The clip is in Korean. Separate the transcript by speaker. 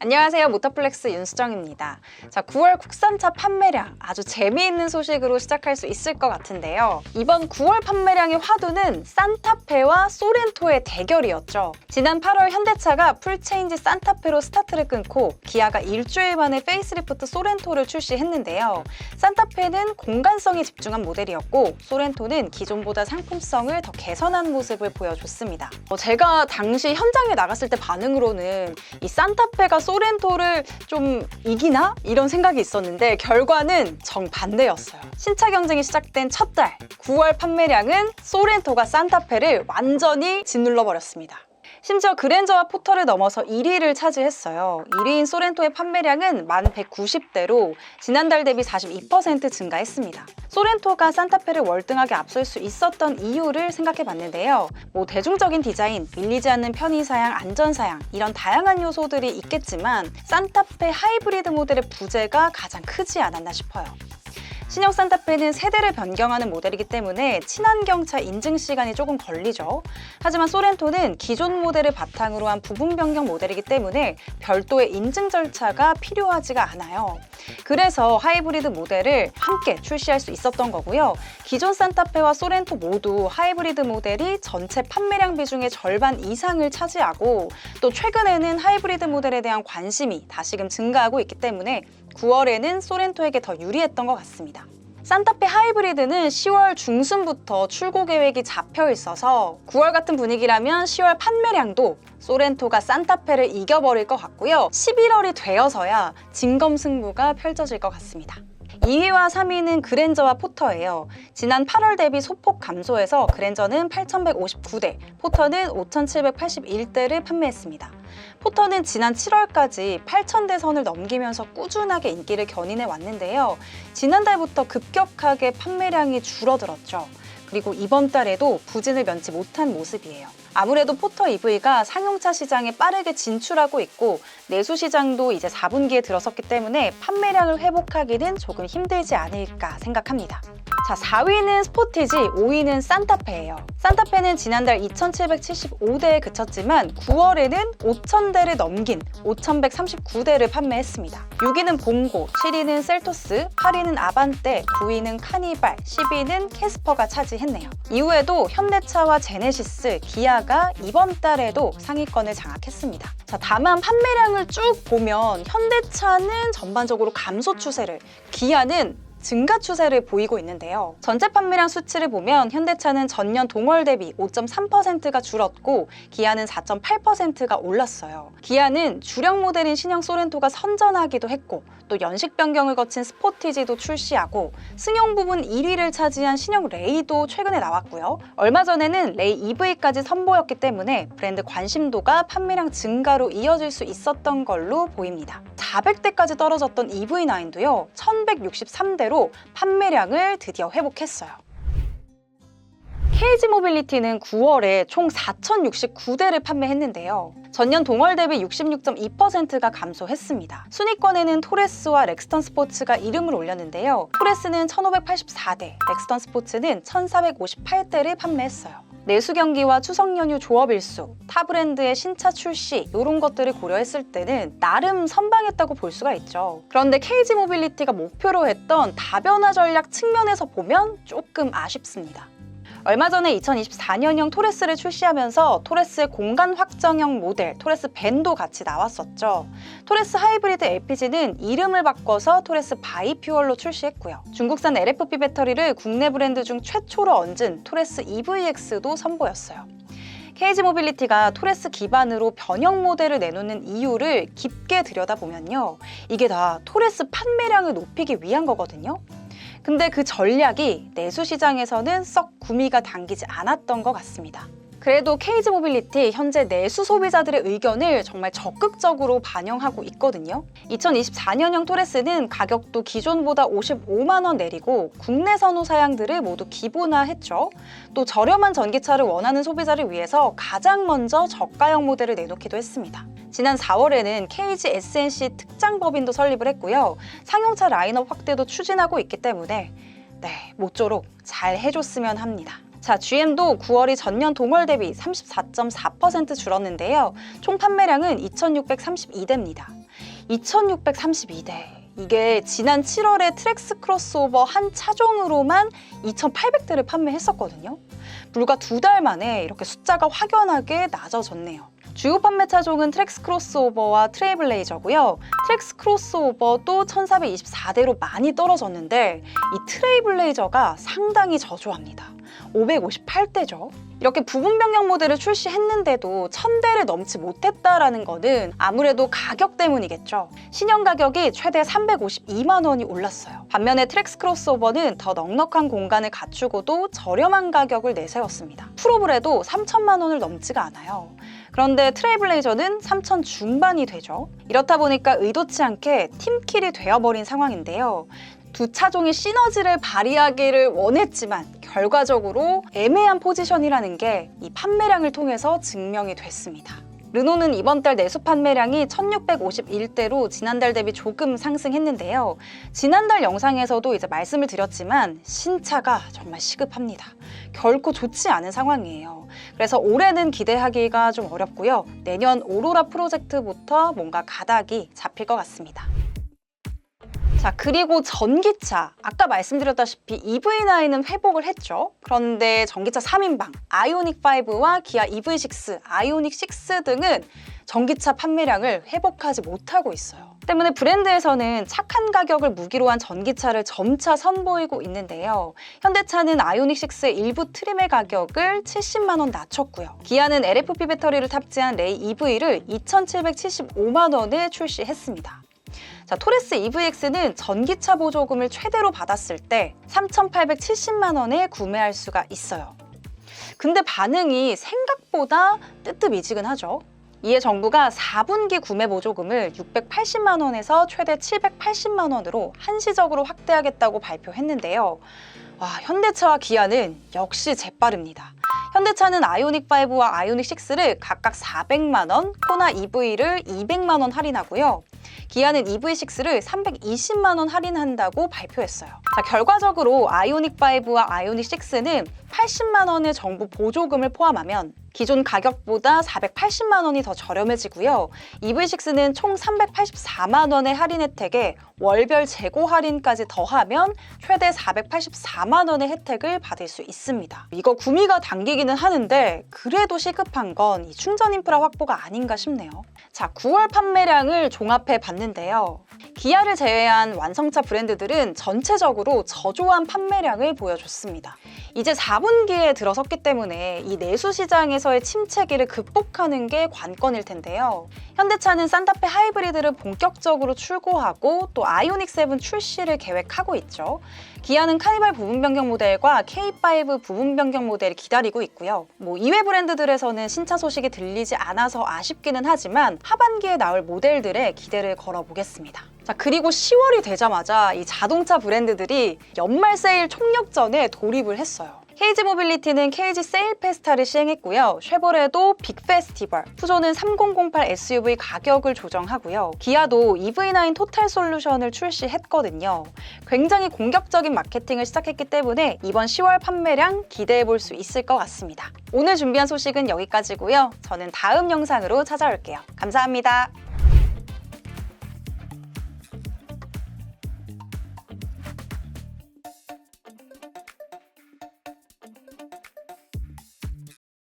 Speaker 1: 안녕하세요. 모터플렉스 윤수정입니다. 자, 9월 국산차 판매량 아주 재미있는 소식으로 시작할 수 있을 것 같은데요. 이번 9월 판매량의 화두는 산타페와 소렌토의 대결이었죠. 지난 8월 현대차가 풀체인지 산타페로 스타트를 끊고 기아가 일주일 만에 페이스리프트 소렌토를 출시했는데요. 산타페는 공간성에 집중한 모델이었고 소렌토는 기존보다 상품성을 더 개선한 모습을 보여줬습니다. 어, 제가 당시 현장에 나갔을 때 반응으로는 이 산타페가 소렌토를 좀 이기나? 이런 생각이 있었는데 결과는 정반대였어요. 신차 경쟁이 시작된 첫 달 9월 판매량은 소렌토가 산타페를 완전히 짓눌러 버렸습니다. 심지어 그랜저와 포터를 넘어서 1위를 차지했어요. 1위인 소렌토의 판매량은 1,190대로 지난달 대비 42% 증가했습니다. 소렌토가 산타페를 월등하게 앞설 수 있었던 이유를 생각해 봤는데요. 뭐 대중적인 디자인, 밀리지 않는 편의사양, 안전사양 이런 다양한 요소들이 있겠지만 산타페 하이브리드 모델의 부재가 가장 크지 않았나 싶어요. 신형 산타페는 세대를 변경하는 모델이기 때문에 친환경차 인증 시간이 조금 걸리죠. 하지만 소렌토는 기존 모델을 바탕으로 한 부분 변경 모델이기 때문에 별도의 인증 절차가 필요하지가 않아요. 그래서 하이브리드 모델을 함께 출시할 수 있었던 거고요. 기존 산타페와 소렌토 모두 하이브리드 모델이 전체 판매량 비중의 절반 이상을 차지하고 또 최근에는 하이브리드 모델에 대한 관심이 다시금 증가하고 있기 때문에 9월에는 소렌토에게 더 유리했던 것 같습니다. 산타페 하이브리드는 10월 중순부터 출고 계획이 잡혀 있어서 9월 같은 분위기라면 10월 판매량도 소렌토가 산타페를 이겨버릴 것 같고요. 11월이 되어서야 진검승부가 펼쳐질 것 같습니다. 2위와 3위는 그랜저와 포터예요. 지난 8월 대비 소폭 감소해서 그랜저는 8,159대, 포터는 5,781대를 판매했습니다. 포터는 지난 7월까지 8,000대 선을 넘기면서 꾸준하게 인기를 견인해 왔는데요. 지난달부터 급격하게 판매량이 줄어들었죠. 그리고 이번 달에도 부진을 면치 못한 모습이에요. 아무래도 포터 EV가 상용차 시장에 빠르게 진출하고 있고 내수 시장도 이제 4분기에 들어섰기 때문에 판매량을 회복하기는 조금 힘들지 않을까 생각합니다. 자, 4위는 스포티지, 5위는 산타페예요. 산타페는 지난달 2,775대에 그쳤지만 9월에는 5,000대를 넘긴 5,139대를 판매했습니다. 6위는 봉고, 7위는 셀토스, 8위는 아반떼, 9위는 카니발, 10위는 캐스퍼가 차지했네요. 이후에도 현대차와 제네시스, 기아가 이번 달에도 상위권을 장악했습니다. 자, 다만 판매량을 쭉 보면 현대차는 전반적으로 감소 추세를, 기아는 증가 추세를 보이고 있는데요. 전체 판매량 수치를 보면 현대차는 전년 동월 대비 5.3%가 줄었고 기아는 4.8%가 올랐어요. 기아는 주력 모델인 신형 소렌토가 선전하기도 했고 또 연식 변경을 거친 스포티지도 출시하고 승용 부분 1위를 차지한 신형 레이도 최근에 나왔고요. 얼마 전에는 레이 EV까지 선보였기 때문에 브랜드 관심도가 판매량 증가로 이어질 수 있었던 걸로 보입니다. 400대까지 떨어졌던 EV9도요. 1163대로 판매량을 드디어 회복했어요. KG 모빌리티는 9월에 총 4,069대를 판매했는데요. 전년 동월 대비 66.2%가 감소했습니다. 순위권에는 토레스와 렉스턴 스포츠가 이름을 올렸는데요. 토레스는 1,584대, 렉스턴 스포츠는 1,458대를 판매했어요. 내수 경기와 추석 연휴 조업 일수, 타 브랜드의 신차 출시 이런 것들을 고려했을 때는 나름 선방했다고 볼 수가 있죠. 그런데 KG 모빌리티가 목표로 했던 다변화 전략 측면에서 보면 조금 아쉽습니다. 얼마 전에 2024년형 토레스를 출시하면서 토레스의 공간 확정형 모델 토레스 밴도 같이 나왔었죠. 토레스 하이브리드 LPG는 이름을 바꿔서 토레스 바이퓨얼로 출시했고요. 중국산 LFP 배터리를 국내 브랜드 중 최초로 얹은 토레스 EVX도 선보였어요. KG 모빌리티가 토레스 기반으로 변형 모델을 내놓는 이유를 깊게 들여다보면요. 이게 다 토레스 판매량을 높이기 위한 거거든요. 근데 그 전략이 내수 시장에서는 썩 구미가 당기지 않았던 것 같습니다. 그래도 케이지 모빌리티 현재 내수 소비자들의 의견을 정말 적극적으로 반영하고 있거든요. 2024년형 토레스는 가격도 기존보다 55만 원 내리고 국내 선호 사양들을 모두 기본화했죠. 또 저렴한 전기차를 원하는 소비자를 위해서 가장 먼저 저가형 모델을 내놓기도 했습니다. 지난 4월에는 KG SNC 특장 법인도 설립을 했고요. 상용차 라인업 확대도 추진하고 있기 때문에 네, 모쪼록 잘 해줬으면 합니다. 자, GM도 9월이 전년 동월 대비 34.4% 줄었는데요. 총 판매량은 2,632대입니다. 2,632대. 이게 지난 7월에 트랙스 크로스오버 한 차종으로만 2,800대를 판매했었거든요. 불과 두 달 만에 이렇게 숫자가 확연하게 낮아졌네요. 주요 판매 차종은 트랙스 크로스오버와 트레이블레이저고요. 트랙스 크로스오버도 1424대로 많이 떨어졌는데 이 트레이블레이저가 상당히 저조합니다. 558대죠. 이렇게 부분 변경 모델을 출시했는데도 1000대를 넘지 못했다라는 거는 아무래도 가격 때문이겠죠. 신형 가격이 최대 352만 원이 올랐어요. 반면에 트랙스 크로스오버는 더 넉넉한 공간을 갖추고도 저렴한 가격을 내세웠습니다. 해도 3천만 원을 넘지가 않아요. 그런데 트레이블레이저는 3천 중반이 되죠. 이렇다 보니까 의도치 않게 팀킬이 되어버린 상황인데요. 두 차종이 시너지를 발휘하기를 원했지만 결과적으로 애매한 포지션이라는 게 이 판매량을 통해서 증명이 됐습니다. 르노는 이번 달 내수 판매량이 1651대로 지난달 대비 조금 상승했는데요. 지난달 영상에서도 이제 말씀을 드렸지만 신차가 정말 시급합니다. 결코 좋지 않은 상황이에요. 그래서 올해는 기대하기가 좀 어렵고요. 내년 오로라 프로젝트부터 뭔가 가닥이 잡힐 것 같습니다. 자, 그리고 전기차. 아까 말씀드렸다시피 EV9은 회복을 했죠. 그런데 전기차 3인방, 아이오닉 5와 기아 EV6, 아이오닉 6 등은 전기차 판매량을 회복하지 못하고 있어요. 때문에 브랜드에서는 착한 가격을 무기로 한 전기차를 점차 선보이고 있는데요. 현대차는 아이오닉 6의 일부 트림의 가격을 70만 원 낮췄고요. 기아는 LFP 배터리를 탑재한 레이 EV를 2,775만 원에 출시했습니다. 자, 토레스 EVX는 전기차 보조금을 최대로 받았을 때 3,870만 원에 구매할 수가 있어요. 근데 반응이 생각보다 뜨뜻미지근하죠. 이에 정부가 4분기 구매 보조금을 680만 원에서 최대 780만 원으로 한시적으로 확대하겠다고 발표했는데요. 와, 현대차와 기아는 역시 재빠릅니다. 현대차는 아이오닉 5와 아이오닉 6를 각각 400만 원, 코나 EV를 200만 원 할인하고요. 기아는 EV6를 320만 원 할인한다고 발표했어요. 자, 결과적으로 아이오닉 5와 아이오닉 6는 80만 원의 정부 보조금을 포함하면 기존 가격보다 480만 원이 더 저렴해지고요. EV6는 총 384만 원의 할인 혜택에 월별 재고 할인까지 더하면 최대 484만 원의 혜택을 받을 수 있습니다. 이거 구미가 당기기는 하는데 그래도 시급한 건 이 충전 인프라 확보가 아닌가 싶네요. 자, 9월 판매량을 종합해 봤는데요. 기아를 제외한 완성차 브랜드들은 전체적으로 저조한 판매량을 보여줬습니다. 이제 4분기에 들어섰기 때문에 이 내수 시장에서 의 침체기를 극복하는 게 관건일 텐데요. 현대차는 산타페 하이브리드를 본격적으로 출고하고 또 아이오닉 7 출시를 계획하고 있죠. 기아는 카니발 부분 변경 모델과 K5 부분 변경 모델을 기다리고 있고요. 뭐 이외 브랜드들에서는 신차 소식이 들리지 않아서 아쉽기는 하지만 하반기에 나올 모델들에 기대를 걸어보겠습니다. 자, 그리고 10월이 되자마자 이 자동차 브랜드들이 연말 세일 총력전에 돌입을 했어요. KG 모빌리티는 KG 세일 페스타를 시행했고요. 쉐보레도 빅 페스티벌, 푸조는 3008 SUV 가격을 조정하고요. 기아도 EV9 토탈 솔루션을 출시했거든요. 굉장히 공격적인 마케팅을 시작했기 때문에 이번 10월 판매량 기대해 볼 수 있을 것 같습니다. 오늘 준비한 소식은 여기까지고요. 저는 다음 영상으로 찾아올게요. 감사합니다.